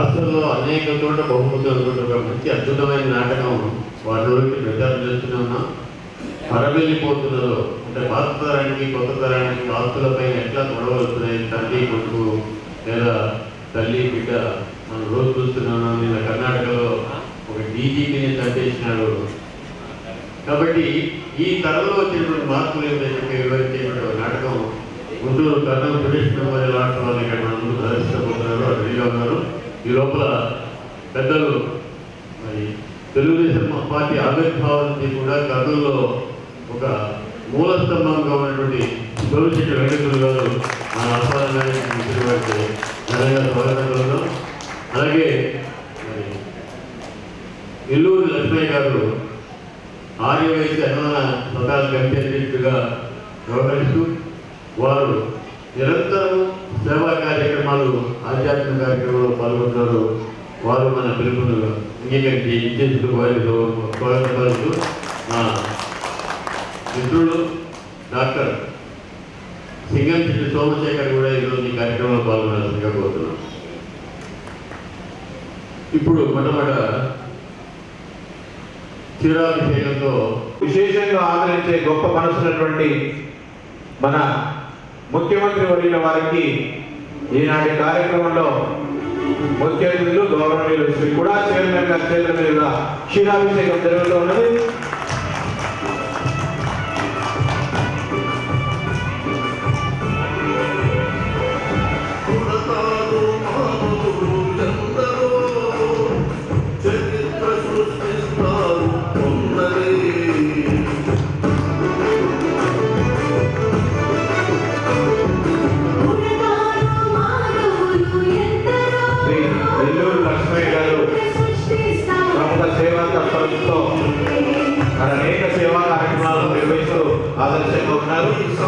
రాష్ట్రంలో అనేక చోట్ల బహుమతులు అనుకుంటున్నాం మంచి అద్భుతమైన నాటకం వాటి ప్రచారం చేస్తూనే ఉన్నాం. అంటే పాత తరానికి కొత్త తరానికి ఆస్తులపైన ఎట్లా గొడవలు వస్తున్నాయి తండ్రి కొడుకు లేదా తల్లి బిడ్డ మనం రోజు చూస్తున్నాను నిన్న కర్ణాటకలో ఒక డీజీపీని చంపేసినాడు. కాబట్టి ఈ తరంలో వచ్చినటువంటి మార్పులు ఏమిటంటే వివరించేటువంటి నాటకం గుంటూరు కర్ణం సురేష్ మెమోరియల్ ఆర్ట్ వాళ్ళు ఇక్కడ మన ముందు ప్రదర్శించబోతున్నారు. అటు రెడీగా ఉన్నారు ఈ లోపల పెద్దలు మరి తెలుగుదేశం పార్టీ ఆవిర్భావానికి కూడా కర్నూలులో ఒక మూలస్తంభంగా ఉన్నటువంటి తొలిచెట్టు వెంకటేశ్వర గారు మన ఆహ్వానాన్ని ఘనంగా స్వాగతం అలాగే మరి నెల్లూరు లక్ష్మయ్య గారు ఆర్యవైద్య అన్నదాన స్వతాల కమిటీ అధ్యక్షుడిగా వ్యవహరిస్తూ వారు నిరంతరము సేవా కార్యక్రమాలు ఆధ్యాత్మిక కార్యక్రమాలు పాల్గొంటారు వారు మన పిలుపును అంగీకరించి ఇంజనీర్లు వారితో స్వాగతం పలుకుతూ మిత్రులు డాక్టర్ సింగం చెట్టు సోమశేఖర్ కూడా ఈరోజు ఈ కార్యక్రమంలో పాల్గొనాల్సిందిగా కోరుతున్నాం ఇప్పుడు మొట్టమొదట క్షీరాభిషేకంతో విశేషంగా ఆదరించే గొప్ప మనసున్నటువంటి మన ముఖ్యమంత్రి వర్యుల వారికి ఈనాటి కార్యక్రమంలో ముఖ్య అతిథులు గౌరవనీయులు శ్రీ కూడా చైర్మన్ గారి చేతుల మీదుగా క్షీరాభిషేకం జరుగుతూ ఉన్నది.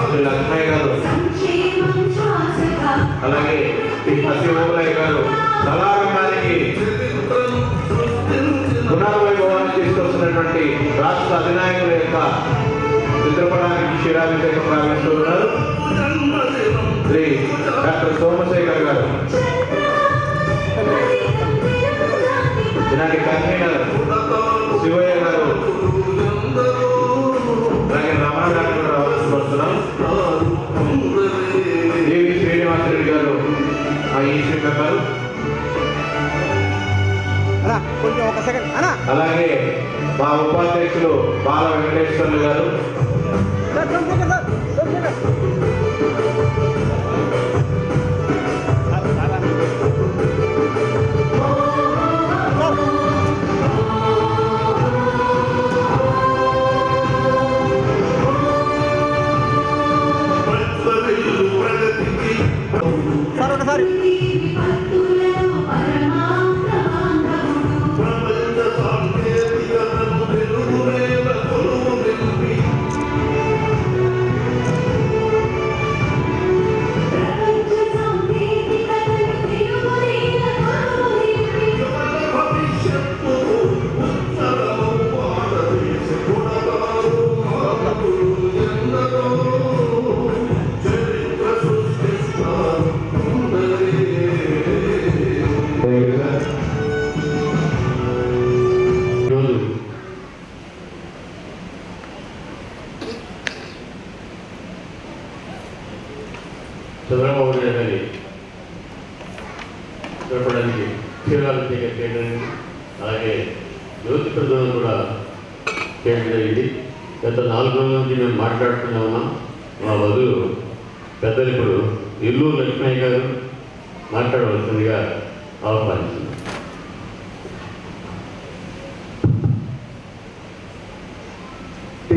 శ్రీ లక్ష్మయ్య గారు. అలాగే శ్రీ సత్యమోహలయ్య గారు. కళారంగానికి చరిత్రను పునర్వైభవాన్ని తీసుకొస్తున్నటువంటి రాష్ట్ర అధినాయకుల యొక్క చిత్రపటానికి క్షీరాభిషేకం ప్రారంభిస్తూ ఉన్నారు శ్రీ డాక్టర్ సోమశేఖర్ గారు. ఇలాంటి కన్వీనర్ శివయ్య గారు. దేవి శ్రీనివాసరెడ్డి గారు ఆ ఈశ్వరి గారు అన్నా కొంచెం ఒక సెకండ్ అలాగే మా ఉపాధ్యక్షులు బాల వెంకటేశ్వర్లు గారు.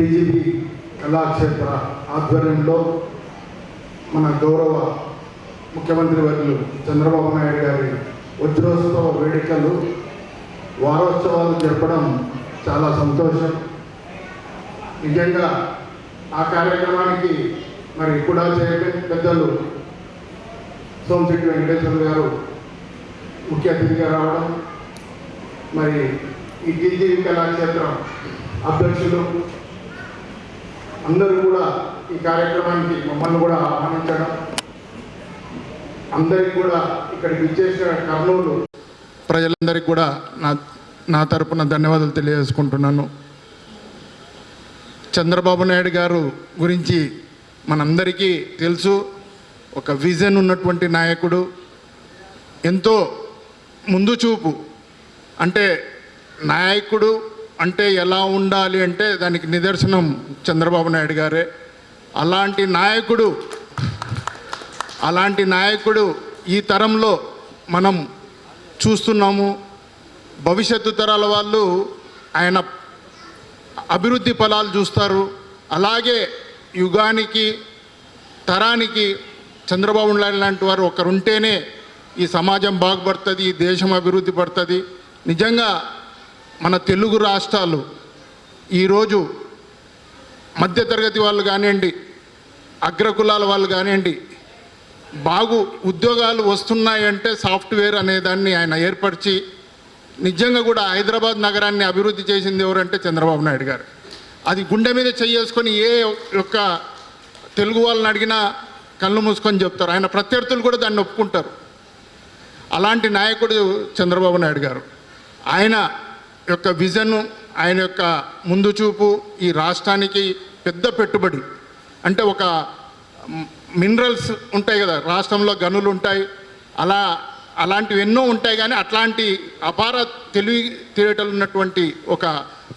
టీజీబీ కళాక్షేత్ర ఆధ్వర్యంలో మన గౌరవ ముఖ్యమంత్రి వర్యులు చంద్రబాబు నాయుడు గారి వజ్రోత్సవ వేడుకలు వారోత్సవాలు జరపడం చాలా సంతోషం. నిజంగా ఆ కార్యక్రమానికి మరి కూడా చైర్మన్ పెద్దలు సోమశెట్టి వెంకటేశ్వర గారు ముఖ్య అతిథిగా రావడం మరి ఈ టీజీబీ కళాక్షేత్రం అధ్యక్షులు అందరూ కూడా ఈ కార్యక్రమానికి మమ్మల్ని కూడా ఆహ్వానించడం. అందరికి కూడా ఇక్కడికి ఇచ్చేసిన కర్నూలు ప్రజలందరికీ కూడా నా నా తరపున ధన్యవాదాలు తెలియజేసుకుంటున్నాను. చంద్రబాబు నాయుడు గారు గురించి మనందరికీ తెలుసు. ఒక విజన్ ఉన్నటువంటి నాయకుడు. ఎంతో ముందు చూపు. అంటే నాయకుడు అంటే ఎలా ఉండాలి అంటే దానికి నిదర్శనం చంద్రబాబు నాయుడు గారే. అలాంటి నాయకుడు అలాంటి నాయకుడు ఈ తరంలో మనం చూస్తున్నాము. భవిష్యత్తు తరాల వాళ్ళు ఆయన అభివృద్ధి ఫలాలు చూస్తారు. అలాగే యుగానికి తరానికి చంద్రబాబు నాయుడు లాంటి వారు ఒకరుంటేనే ఈ సమాజం బాగుపడుతుంది ఈ దేశం అభివృద్ధి పడుతుంది. నిజంగా మన తెలుగు రాష్ట్రాలు ఈరోజు మధ్యతరగతి వాళ్ళు కానివ్వండి అగ్రకులాల వాళ్ళు కానివ్వండి బాగు ఉద్యోగాలు వస్తున్నాయంటే సాఫ్ట్వేర్ అనే దాన్ని ఆయన ఏర్పరిచి నిజంగా కూడా హైదరాబాద్ నగరాన్ని అభివృద్ధి చేసింది ఎవరంటే చంద్రబాబు నాయుడు గారు. అది గుండె మీద చేసుకొని ఏ యొక్క తెలుగు వాళ్ళని అడిగినా కళ్ళు మూసుకొని చెప్తారు. ఆయన ప్రత్యర్థులు కూడా దాన్ని ఒప్పుకుంటారు. అలాంటి నాయకుడు చంద్రబాబు నాయుడు గారు. ఆయన యొక్క విజన్ ఆయన యొక్క ముందు చూపు ఈ రాష్ట్రానికి పెద్ద పెట్టుబడి. అంటే ఒక మినరల్స్ ఉంటాయి కదా రాష్ట్రంలో గనులు ఉంటాయి అలా అలాంటివి ఎన్నో ఉంటాయి కానీ అట్లాంటి అపార తెలివి తెలియటలు ఉన్నటువంటి ఒక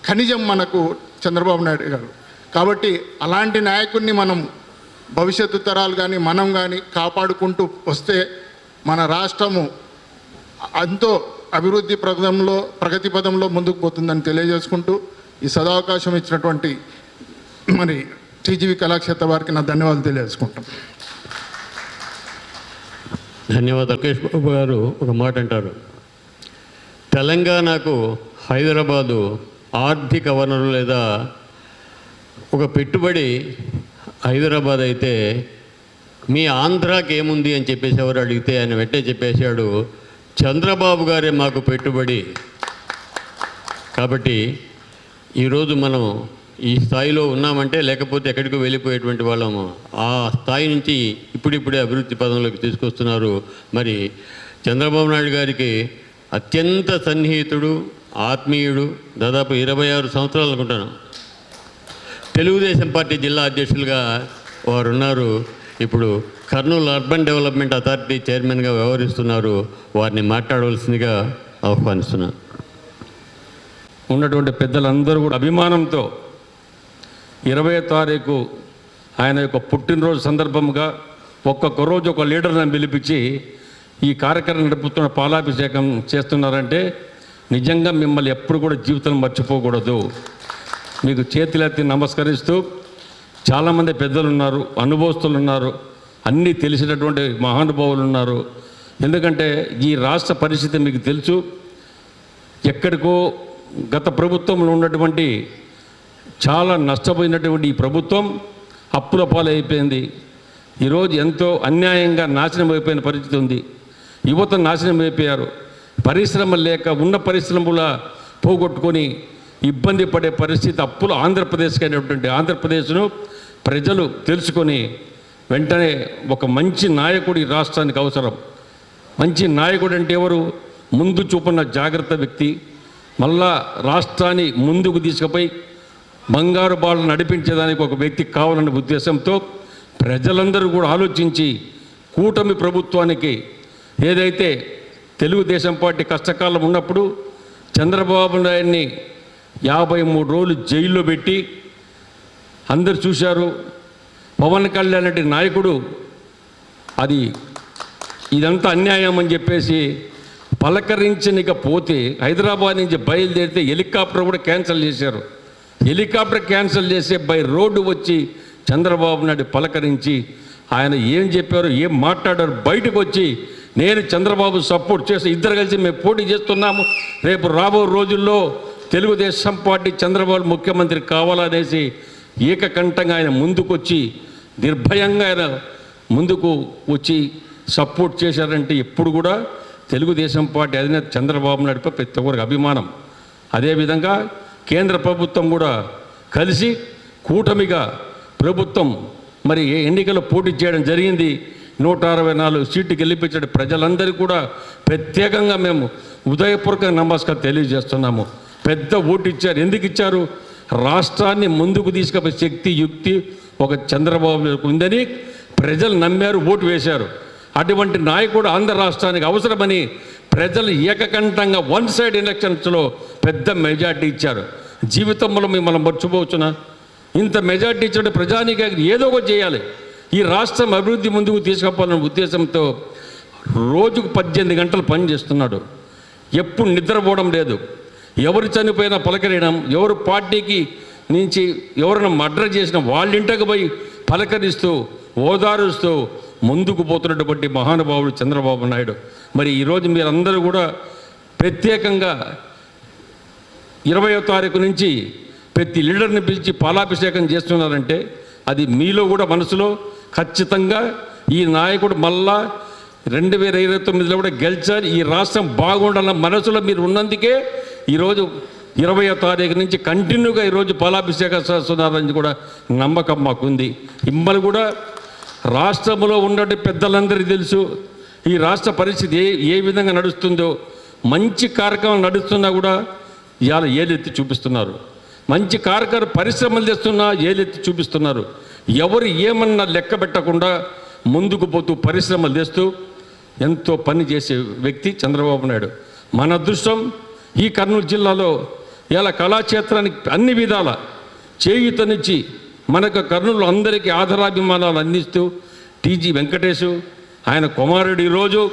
ఖనిజం మనకు చంద్రబాబు నాయుడు గారు. కాబట్టి అలాంటి నాయకుడిని మనం భవిష్యత్తు తరాలు కానీ మనం కానీ కాపాడుకుంటూ వస్తే మన రాష్ట్రము ఎంతో అభివృద్ధి పదంలో ప్రగతి పదంలో ముందుకు పోతుందని తెలియజేసుకుంటూ ఈ సదావకాశం ఇచ్చినటువంటి మరి టీజీవి కళాక్షేత్ర వారికి నా ధన్యవాదాలు తెలియజేసుకుంటాం ధన్యవాదాలు. లోకేష్ బాబు గారు ఒక మాట అంటారు. తెలంగాణకు హైదరాబాదు ఆర్థిక వనరు లేదా ఒక పెట్టుబడి హైదరాబాద్ అయితే మీ ఆంధ్రాకి ఏముంది అని చెప్పేసి ఎవరు అడిగితే ఆయన వెంటనే చెప్పేశాడు. చంద్రబాబు గారే మాకు పెట్టుబడి. కాబట్టి ఈరోజు మనం ఈ స్థాయిలో ఉన్నామంటే లేకపోతే ఎక్కడికో వెళ్ళిపోయేటువంటి వాళ్ళము. ఆ స్థాయి నుంచి ఇప్పుడిప్పుడే అభివృద్ధి పదంలోకి తీసుకొస్తున్నారు. మరి చంద్రబాబు నాయుడు గారికి అత్యంత సన్నిహితుడు ఆత్మీయుడు దాదాపు ఇరవై ఆరు సంవత్సరాలు అనుకుంటాను. తెలుగుదేశం పార్టీ జిల్లా అధ్యక్షులుగా వారు ఉన్నారు ఇప్పుడు కర్నూలు అర్బన్ డెవలప్మెంట్ అథారిటీ చైర్మన్గా వ్యవహరిస్తున్నారు. వారిని మాట్లాడవలసిందిగా ఆహ్వానిస్తున్నాను ఉన్నటువంటి పెద్దలందరూ కూడా అభిమానంతో ఇరవై తారీఖు ఆయన యొక్క పుట్టినరోజు సందర్భంగా ఒక్కొక్క రోజు ఒక లీడర్ని పిలిపించి ఈ కార్యక్రమం నడుపుతున్న పాలాభిషేకం చేస్తున్నారంటే నిజంగా మిమ్మల్ని ఎప్పుడు కూడా జీవితం మర్చిపోకూడదు. మీకు చేతులెత్తి నమస్కరిస్తూ చాలామంది పెద్దలు ఉన్నారు అనుభవస్తులు ఉన్నారు అన్నీ తెలిసినటువంటి మహానుభావులు ఉన్నారు. ఎందుకంటే ఈ రాష్ట్ర పరిస్థితి మీకు తెలుసు. ఎక్కడికో గత ప్రభుత్వంలో ఉన్నటువంటి చాలా నష్టపోయినటువంటి ఈ ప్రభుత్వం అప్పుల పాలైపోయింది. ఈరోజు ఎంతో అన్యాయంగా నాశనం అయిపోయిన పరిస్థితి ఉంది. యువత నాశనం అయిపోయారు. పరిశ్రమ లేక ఉన్న పరిశ్రమల పోగొట్టుకొని ఇబ్బంది పడే పరిస్థితి అప్పులు ఆంధ్రప్రదేశ్కి అయినటువంటి ఆంధ్రప్రదేశ్ను ప్రజలు తెలుసుకొని వెంటనే ఒక మంచి నాయకుడి రాష్ట్రానికి అవసరం. మంచి నాయకుడు అంటే ఎవరు? ముందు చూపున్న జాగ్రత్త వ్యక్తి. మళ్ళా రాష్ట్రాన్ని ముందుకు తీసుకుపోయి బంగారు బాళ్ళు నడిపించేదానికి ఒక వ్యక్తి కావాలనే ఉద్దేశంతో ప్రజలందరూ కూడా ఆలోచించి కూటమి ప్రభుత్వానికి ఏదైతే తెలుగుదేశం పార్టీ కష్టకాలం ఉన్నప్పుడు చంద్రబాబు నాయుడిని యాభై మూడు రోజులు జైల్లో పెట్టి అందరు చూశారు. పవన్ కళ్యాణ్ రెడ్డి నాయకుడు అది ఇదంతా అన్యాయం అని చెప్పేసి పలకరించనికపోతే హైదరాబాద్ నుంచి బయలుదేరితే హెలికాప్టర్ కూడా క్యాన్సిల్ చేశారు. హెలికాప్టర్ క్యాన్సిల్ చేసే బై రోడ్డు వచ్చి చంద్రబాబు నాయుడు పలకరించి ఆయన ఏం చెప్పారు ఏం మాట్లాడారు బయటకు వచ్చి నేను చంద్రబాబు సపోర్ట్ చేసి ఇద్దరు కలిసి మేము పోటీ చేస్తున్నాము. రేపు రాబో రోజుల్లో తెలుగుదేశం పార్టీ చంద్రబాబు ముఖ్యమంత్రి కావాలనేసి ఏకకంఠంగా ఆయన ముందుకొచ్చి నిర్భయంగా ఆయన ముందుకు వచ్చి సపోర్ట్ చేశారంటే ఎప్పుడు కూడా తెలుగుదేశం పార్టీ అధినేత చంద్రబాబు నాయుడుపై ప్రతి ఒక్కరికి అభిమానం. అదేవిధంగా కేంద్ర ప్రభుత్వం కూడా కలిసి కూటమిగా ప్రభుత్వం మరి ఎన్నికల్లో పోటీ చేయడం జరిగింది నూట అరవై నాలుగు సీట్లు గెలిపించడం ప్రజలందరికీ కూడా ప్రత్యేకంగా మేము ఉదయపూర్వక నమస్కారం తెలియజేస్తున్నాము. పెద్ద ఓటు ఇచ్చారు. ఎందుకు ఇచ్చారు? రాష్ట్రాన్ని ముందుకు తీసుకుపోయే శక్తి యుక్తి ఒక చంద్రబాబు ఉందని ప్రజలు నమ్మారు ఓటు వేశారు. అటువంటి నాయకుడు ఆంధ్ర రాష్ట్రానికి అవసరమని ప్రజలు ఏకకంఠంగా వన్ సైడ్ ఎలక్షన్స్లో పెద్ద మెజార్టీ ఇచ్చారు. జీవితంలో మిమ్మల్ని మర్చిపోవచ్చునా? ఇంత మెజార్టీ ఇచ్చిన ప్రజానికి ఏదో ఒకటి చేయాలి. ఈ రాష్ట్రం అభివృద్ధి ముందుకు తీసుకుపోవాలనే ఉద్దేశంతో రోజుకు పద్దెనిమిది గంటలు పని చేస్తున్నాడు. ఎప్పుడు నిద్రపోవడం లేదు. ఎవరు చనిపోయినా పలకరియడం ఎవరు పార్టీకి నుంచి ఎవరిని మర్డర్ చేసిన వాళ్ళ ఇంటికి పోయి పలకరిస్తూ ఓదారుస్తూ ముందుకు పోతున్నటువంటి మహానుభావుడు చంద్రబాబు నాయుడు. మరి ఈరోజు మీరందరూ కూడా ప్రత్యేకంగా ఇరవయో తారీఖు నుంచి ప్రతి లీడర్ని పిలిచి పాలాభిషేకం చేస్తున్నారంటే అది మీలో కూడా మనసులో ఖచ్చితంగా ఈ నాయకుడు మళ్ళా రెండు వేల ఇరవై తొమ్మిదిలో కూడా గెలిచారు. ఈ రాష్ట్రం బాగుండాలన్న మనసులో మీరు ఉన్నందుకే ఈరోజు ఇరవయో తారీఖు నుంచి కంటిన్యూగా ఈరోజు పాలాభిషేక చేస్తున్నారని కూడా నమ్మకం మాకుంది. ఇమ్మలు కూడా రాష్ట్రంలో ఉండే పెద్దలందరికీ తెలుసు ఈ రాష్ట్ర పరిస్థితి ఏ ఏ విధంగా నడుస్తుందో మంచి కార్యక్రమం నడుస్తున్నా కూడా ఇవాళ ఏలెత్తి చూపిస్తున్నారు. మంచి కార్యక్రమ పరిశ్రమలు తెస్తున్నా ఏలెత్తి చూపిస్తున్నారు. ఎవరు ఏమన్నా లెక్క పెట్టకుండా ముందుకు పోతూ పరిశ్రమలు తెస్తూ ఎంతో పని చేసే వ్యక్తి చంద్రబాబు నాయుడు. మన అదృష్టం ఈ కర్నూలు జిల్లాలో ఇలా కళాక్షేత్రానికి అన్ని విధాల చేయూతనిచ్చి మనకు కర్నూలు అందరికీ ఆధారాభిమానాలు అందిస్తూ టీజీ వెంకటేశు ఆయన కుమారుడు ఈరోజు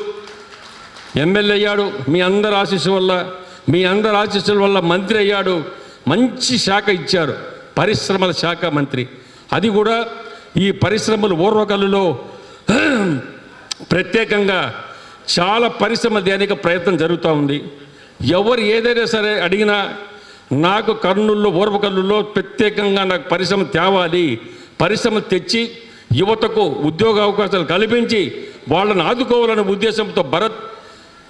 ఎమ్మెల్యే అయ్యాడు. మీ అందరి ఆశీస్సు వల్ల మీ అందరి ఆశీస్సుల వల్ల మంత్రి అయ్యాడు. మంచి శాఖ ఇచ్చారు. పరిశ్రమల శాఖ మంత్రి. అది కూడా ఈ పరిశ్రమలు ఓర్వకల్లులో ప్రత్యేకంగా చాలా పరిశ్రమ దేనికి ప్రయత్నం జరుగుతూ ఉంది. ఎవరు ఏదైనా సరే అడిగినా నాకు కర్నూలులో కర్నూల్లో ప్రత్యేకంగా నాకు పరిశ్రమ తేవాలి పరిశ్రమ తెచ్చి యువతకు ఉద్యోగ అవకాశాలు కల్పించి వాళ్ళని ఆదుకోవాలనే ఉద్దేశంతో భరత్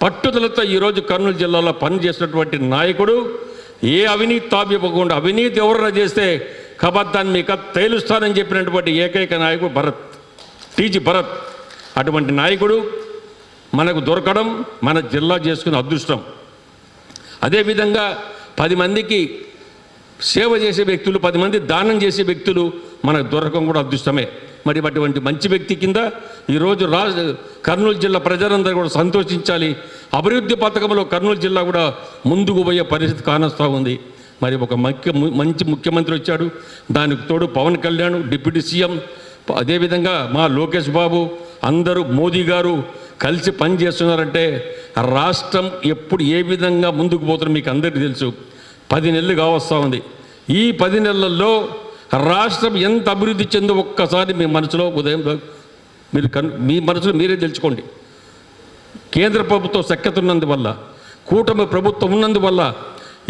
పట్టుదలతో ఈరోజు కర్నూలు జిల్లాలో పనిచేసినటువంటి నాయకుడు. ఏ అవినీతి తాపివ్వకుండా అవినీతి ఎవరైనా చేస్తే కబద్దాన్ని మీకు తేలుస్తానని చెప్పినటువంటి ఏకైక నాయకుడు భరత్ టీజీ భరత్. అటువంటి నాయకుడు మనకు దొరకడం మన జిల్లా చేసుకున్న అదృష్టం. అదేవిధంగా పది మందికి సేవ చేసే వ్యక్తులు పది మంది దానం చేసే వ్యక్తులు మనకు దొరకం కూడా అదృష్టమే. మరి అటువంటి మంచి వ్యక్తి కింద ఈరోజు రా కర్నూలు జిల్లా ప్రజలందరూ కూడా సంతోషించాలి. అభివృద్ధి పథకంలో కర్నూలు జిల్లా కూడా ముందుకు పోయే పరిస్థితి కానొస్తూ ఉంది. మరి ఒక ముఖ్య మంచి ముఖ్యమంత్రి వచ్చాడు. దానికి తోడు పవన్ కళ్యాణ్ డిప్యూటీ సీఎం అదేవిధంగా మా లోకేష్ బాబు అందరూ మోదీ గారు కలిసి పనిచేస్తున్నారంటే రాష్ట్రం ఎప్పుడు ఏ విధంగా ముందుకు పోతుందో మీకు అందరికీ తెలుసు. పది నెలలు కావస్తూ ఉంది. ఈ పది నెలల్లో రాష్ట్రం ఎంత అభివృద్ధి చెందో ఒక్కసారి మీ మనసులో ఉదయం మీరు కన్ మీ మనసులో మీరే తెలుసుకోండి. కేంద్ర ప్రభుత్వం సఖ్యతున్నందువల్ల కూటమి ప్రభుత్వం ఉన్నందువల్ల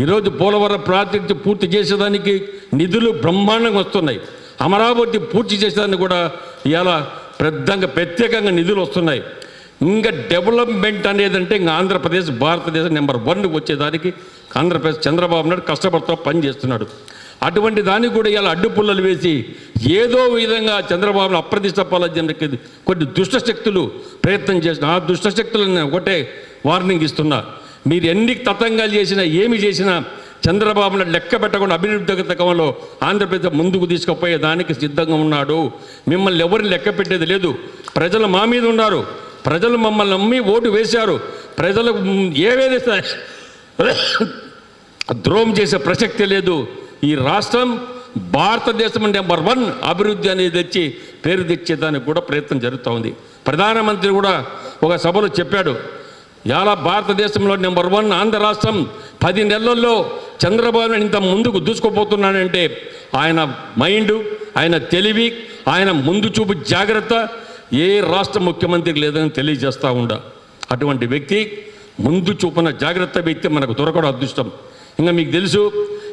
ఈరోజు పోలవరం ప్రాజెక్టు పూర్తి చేసేదానికి నిధులు బ్రహ్మాండంగా వస్తున్నాయి. అమరావతి పూర్తి చేసేదానికి కూడా ఇలా పెద్దంగా ప్రత్యేకంగా నిధులు వస్తున్నాయి. ఇంకా డెవలప్మెంట్ అనేది అంటే ఇంకా ఆంధ్రప్రదేశ్ భారతదేశం నెంబర్ వన్ వచ్చేదానికి ఆంధ్రప్రదేశ్ చంద్రబాబు నాయుడు కష్టపడుతూ పనిచేస్తున్నాడు అటువంటి దానికి కూడా ఇలా అడ్డుపుల్లలు వేసి ఏదో విధంగా చంద్రబాబును అప్రతిష్టపాలని కొన్ని దుష్ట శక్తులు ప్రయత్నం చేసిన ఆ దుష్టశక్తులను ఒకటే వార్నింగ్ ఇస్తున్నా. మీరు ఎన్ని తతంగాలు చేసినా ఏమి చేసినా చంద్రబాబు నాయుడు లెక్క పెట్టకుండా అభివృద్ధి తగంలో ఆంధ్రప్రదేశ్ ముందుకు తీసుకుపోయే దానికి సిద్ధంగా ఉన్నాడు. మిమ్మల్ని ఎవరిని లెక్క పెట్టేది లేదు. ప్రజలు మా మీద ఉన్నారు. ప్రజలు మమ్మల్ని నమ్మి ఓటు వేశారు. ప్రజలు ఏవేదైతే ద్రోహం చేసే ప్రసక్తి లేదు. ఈ రాష్ట్రం భారతదేశం నెంబర్ వన్ అభివృద్ధి అనేది తెచ్చి పేరు తెచ్చేదానికి కూడా ప్రయత్నం జరుగుతూ ఉంది. ప్రధానమంత్రి కూడా ఒక సభలో చెప్పాడు. ఇలా భారతదేశంలో నెంబర్ వన్ ఆంధ్ర రాష్ట్రం పది నెలల్లో చంద్రబాబు నాయుడు ఇంత ముందుకు దూసుకుపోతున్నాడంటే ఆయన మైండ్ ఆయన తెలివి ఆయన ముందు చూపు జాగ్రత్త ఏ రాష్ట్ర ముఖ్యమంత్రి లేదని తెలియజేస్తూ ఉండ. అటువంటి వ్యక్తి ముందు చూపున జాగ్రత్త వ్యక్తి మనకు దొరకడం అదృష్టం. ఇంకా మీకు తెలుసు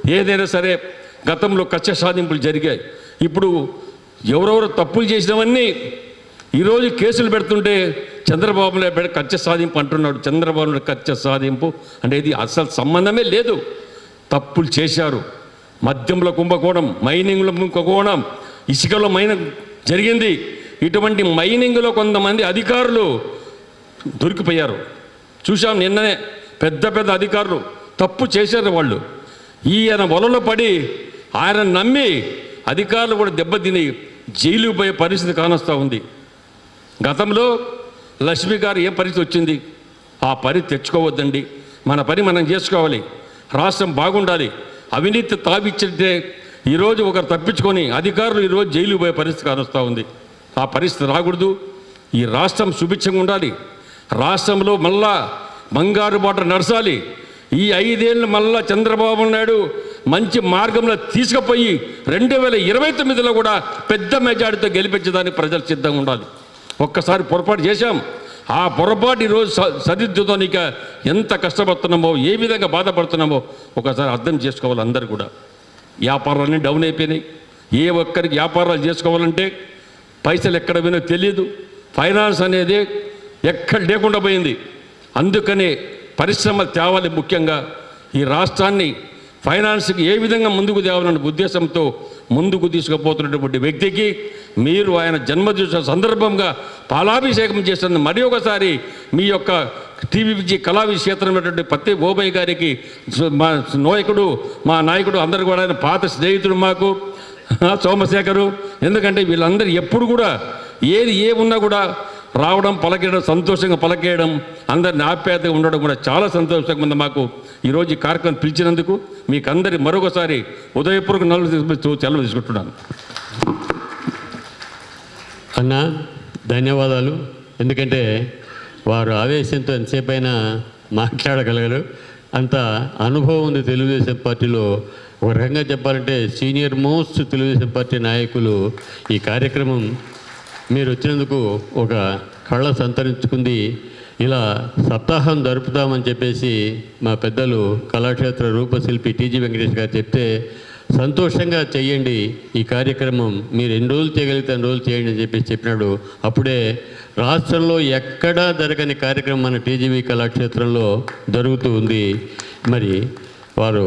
ఏదైనా సరే గతంలో కక్ష సాధింపులు జరిగాయి. ఇప్పుడు ఎవరెవరు తప్పులు చేసినవన్నీ ఈరోజు కేసులు పెడుతుంటే చంద్రబాబులే పెడ కక్ష సాధింపు అంటున్నాడు. చంద్రబాబు కక్ష సాధింపు అనేది అసలు సంబంధమే లేదు. తప్పులు చేశారు. మద్యంలో కుంభకోణం మైనింగ్లో కుంభకోణం ఇసుకలో మైన జరిగింది. ఇటువంటి మైనింగ్లో కొంతమంది అధికారులు దొరికిపోయారు. చూశాం నిన్ననే పెద్ద పెద్ద అధికారులు తప్పు చేశారు వాళ్ళు. ఈయన వలలో పడి ఆయన నమ్మి అధికారులు కూడా దెబ్బతిని జైలుకు పోయే పరిస్థితి కానొస్తూ ఉంది. గతంలో లక్ష్మి గారు ఏ పరిస్థితి వచ్చింది? ఆ పని తెచ్చుకోవద్దండి. మన పని మనం చేసుకోవాలి. రాష్ట్రం బాగుండాలి. అవినీతి తావిచ్చితే ఈరోజు ఒకరు తప్పించుకొని అధికారులు ఈరోజు జైలు పోయే పరిస్థితి కానొస్తూ ఉంది. ఆ పరిస్థితి రాకూడదు. ఈ రాష్ట్రం సుభిక్షంగా ఉండాలి. రాష్ట్రంలో మళ్ళా బంగారు బాట నడచాలి. ఈ ఐదేళ్ళు మళ్ళా చంద్రబాబు నాయుడు మంచి మార్గంలో తీసుకుపోయి రెండు వేల ఇరవై తొమ్మిదిలో కూడా పెద్ద మెజార్టీతో గెలిపించడానికి ప్రజలు సిద్ధంగా ఉండాలి. ఒక్కసారి పొరపాటు చేశాం. ఆ పొరపాటు ఈరోజు స- సరిదిద్దుతానిక ఎంత కష్టపడుతున్నామో ఏ విధంగా బాధపడుతున్నామో ఒకసారి అర్థం చేసుకోవాలి అందరు కూడా. వ్యాపారాలన్నీ డౌన్ అయిపోయినాయి. ఏ ఒక్కరికి వ్యాపారాలు చేసుకోవాలంటే పైసలు ఎక్కడ పోయినా తెలియదు. ఫైనాన్స్ అనేది ఎక్కడ లేకుండా పోయింది. అందుకనే పరిశ్రమలు తేవాలి ముఖ్యంగా ఈ రాష్ట్రాన్ని ఫైనాన్స్కి ఏ విధంగా ముందుకు తేవాలనే ఉద్దేశంతో ముందుకు తీసుకుపోతున్నటువంటి వ్యక్తికి మీరు ఆయన జన్మదిన సందర్భంగా పాలాభిషేకం చేస్తున్న మరి ఒకసారి మీ యొక్క టీవీ కళా క్షేత్రమైనటువంటి పత్తి బోబయ్య గారికి మా నాయకుడు మా నాయకుడు అందరు కూడా ఆయన పాత స్నేహితుడు మాకు. సోమశేఖరు ఎందుకంటే వీళ్ళందరూ ఎప్పుడు కూడా ఏది ఏ ఉన్నా కూడా రావడం పలకేయడం సంతోషంగా పలకేయడం అందరిని ఆప్యాయతగా ఉండడం కూడా చాలా సంతోషంగా ఉంది మాకు. ఈరోజు ఈ కార్యక్రమం పిలిచినందుకు మీకు అందరి మరొకసారి ఉదయపూర్వక నలుగు తీసుకొస్తూ సెలవు తీసుకుంటున్నాను. అన్న ధన్యవాదాలు. ఎందుకంటే వారు ఆవేశంతో ఎంతసేపైనా మాట్లాడగలగరు అంత అనుభవం ఉంది తెలుగుదేశం పార్టీలో. ఒక రకంగా చెప్పాలంటే సీనియర్ మోస్ట్ తెలుగుదేశం పార్టీ నాయకులు ఈ కార్యక్రమం మీరు వచ్చినందుకు ఒక కళ్ళ సంతరించుకుంది. ఇలా సప్తాహం జరుపుతామని చెప్పేసి మా పెద్దలు కళాక్షేత్ర రూపశిల్పి టీజీ వెంకటేష్ గారు చెప్తే సంతోషంగా చేయండి ఈ కార్యక్రమం మీరు ఎన్ని రోజులు చేయగలిగితే అన్ని రోజులు చేయండి అని చెప్పేసి చెప్పినాడు. అప్పుడే రాష్ట్రంలో ఎక్కడా జరగని కార్యక్రమం మన టీజీవీ కళాక్షేత్రంలో జరుగుతూ ఉంది. మరి వారు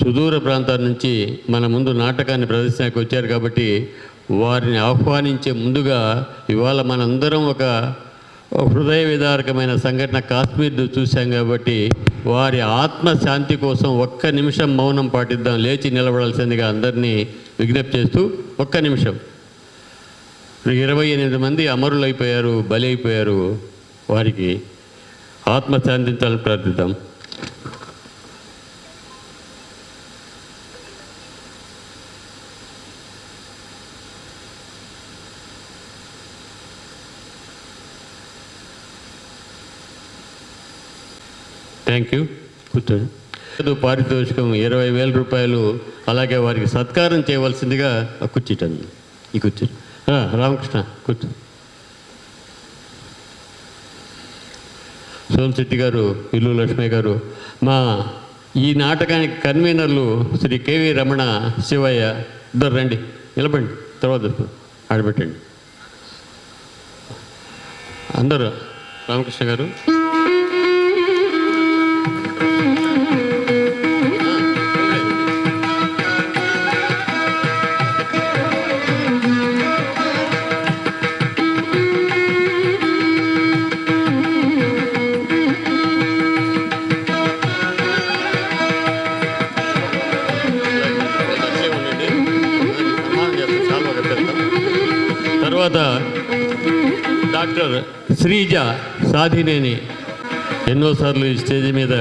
సుదూర ప్రాంతాల నుంచి మన ముందు నాటకాన్ని ప్రదర్శనకు వచ్చారు కాబట్టి వారిని ఆహ్వానించే ముందుగా ఇవాళ మనందరం ఒక హృదయ విదారకమైన సంఘటన కాశ్మీర్ చూశాం కాబట్టి వారి ఆత్మశాంతి కోసం ఒక్క నిమిషం మౌనం పాటిద్దాం లేచి నిలబడాల్సిందిగా అందరినీ విజ్ఞప్తి చేస్తూ ఒక్క నిమిషం. ఇరవై ఎనిమిది మంది అమరులైపోయారు బలి అయిపోయారు వారికి ఆత్మశాంతించాలని ప్రార్థిద్దాం. థ్యాంక్ యూ కూర్చోండి పారితోషికం ఇరవై వేల రూపాయలు అలాగే వారికి సత్కారం చేయవలసిందిగా కూర్చోటండి ఈ కూర్చో. రామకృష్ణ కూర్చో. సోమశెట్టి గారు ఇల్లు లక్ష్మి గారు మా ఈ నాటకానికి కన్వీనర్లు శ్రీ కేవి రమణ శివయ్య. ఇద్దరు రండి నిలబండి తర్వాత ఆడబెట్టండి. అందరూ రామకృష్ణ గారు. తర్వాత డాక్టర్ శ్రీజ సాధినేని ఎన్నోసార్లు ఈ స్టేజ్ మీద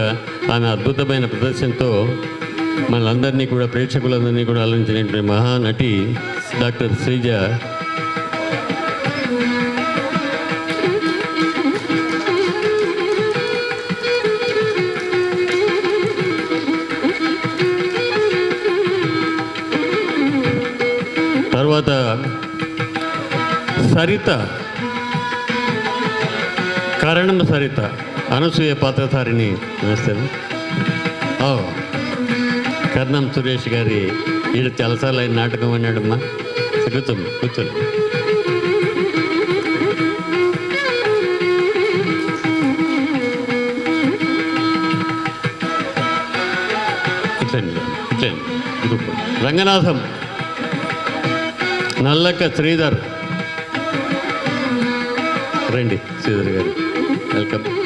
ఆమె అద్భుతమైన ప్రదర్శనతో మనందరినీ కూడా ప్రేక్షకులందరినీ కూడా అలరించినటువంటి మహానటి డాక్టర్ శ్రీజ. తర్వాత సరిత కరణం సరిత. అనసూయ పాత్రధారిని నమస్తే. ఓ కర్ణం సురేష్ గారి ఈడ చాలాసార్లు ఆయన నాటకం అన్నాడమ్మా. కూర్చోమ్మ కూర్చోండి. రంగనాథం నల్లక శ్రీధర్. రండి శ్రీధర్ గారు వెల్కమ్.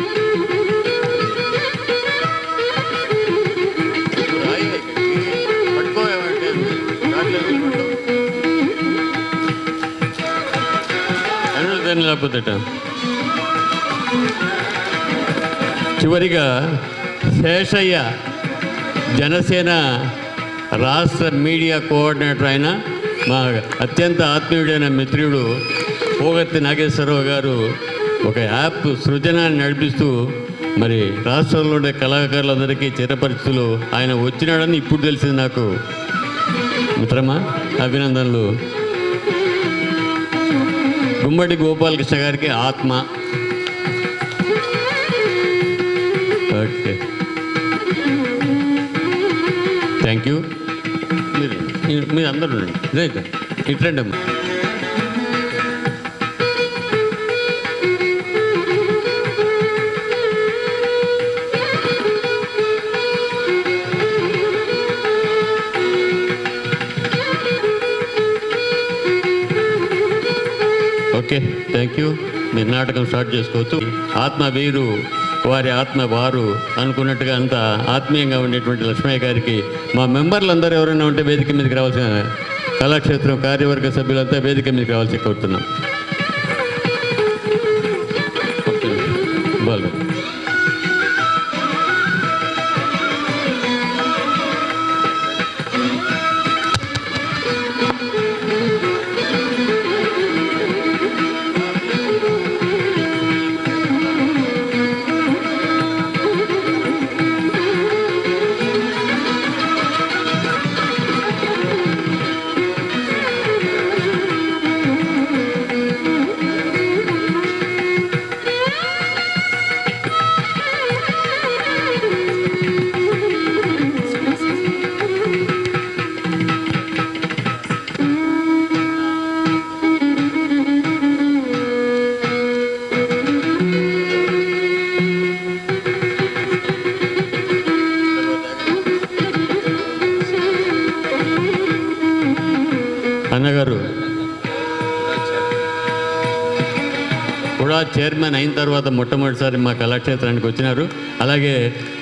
లేకపోతే చివరిగా శేషయ్య జనసేన రాష్ట్ర మీడియా కోఆర్డినేటర్ అయిన మా అత్యంత ఆత్మీయుడైన మిత్రుడు పోగత్తి నాగేశ్వరరావు గారు ఒక యాప్ సృజనాన్ని నడిపిస్తూ మరి రాష్ట్రంలో ఉండే కళాకారులందరికీ చిరపరిస్థితులు ఆయన వచ్చినాడని ఇప్పుడు తెలిసింది నాకు. మిత్రమా అభినందనలు. గుమ్మడి గోపాలకృష్ణ గారికి ఆత్మ. ఓకే. Thank you. మీరు మీరు- మీరు అందరూ రైట్ ఇట్రండి అమ్మా ఓకే థ్యాంక్ యూ మీరు నాటకం స్టార్ట్ చేసుకోవచ్చు. ఆత్మ వీరు వారి ఆత్మ వారు అనుకున్నట్టుగా అంత ఆత్మీయంగా ఉండేటువంటి లక్ష్మయ్య గారికి మా మెంబర్లందరూ ఎవరైనా ఉంటే వేదిక మీదకి రావాల్సిన కళాక్షేత్రం కార్యవర్గ సభ్యులంతా వేదిక మీదకి రావాల్సి కోరుతున్నాం. చైర్మన్ అయిన తర్వాత మొట్టమొదటిసారి మా కళాక్షేత్రానికి వచ్చినారు. అలాగే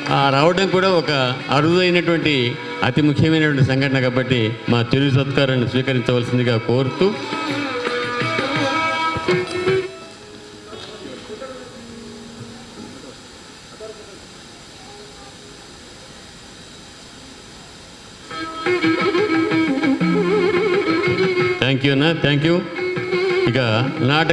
ఆ రావడం కూడా ఒక అరుదైనటువంటి అతి ముఖ్యమైనటువంటి సంఘటన కాబట్టి మా తెలుగు సత్కారాన్ని స్వీకరించవలసిందిగా కోరుతూ. థ్యాంక్ యూ అన్న. థ్యాంక్ యూ ఇక నాటక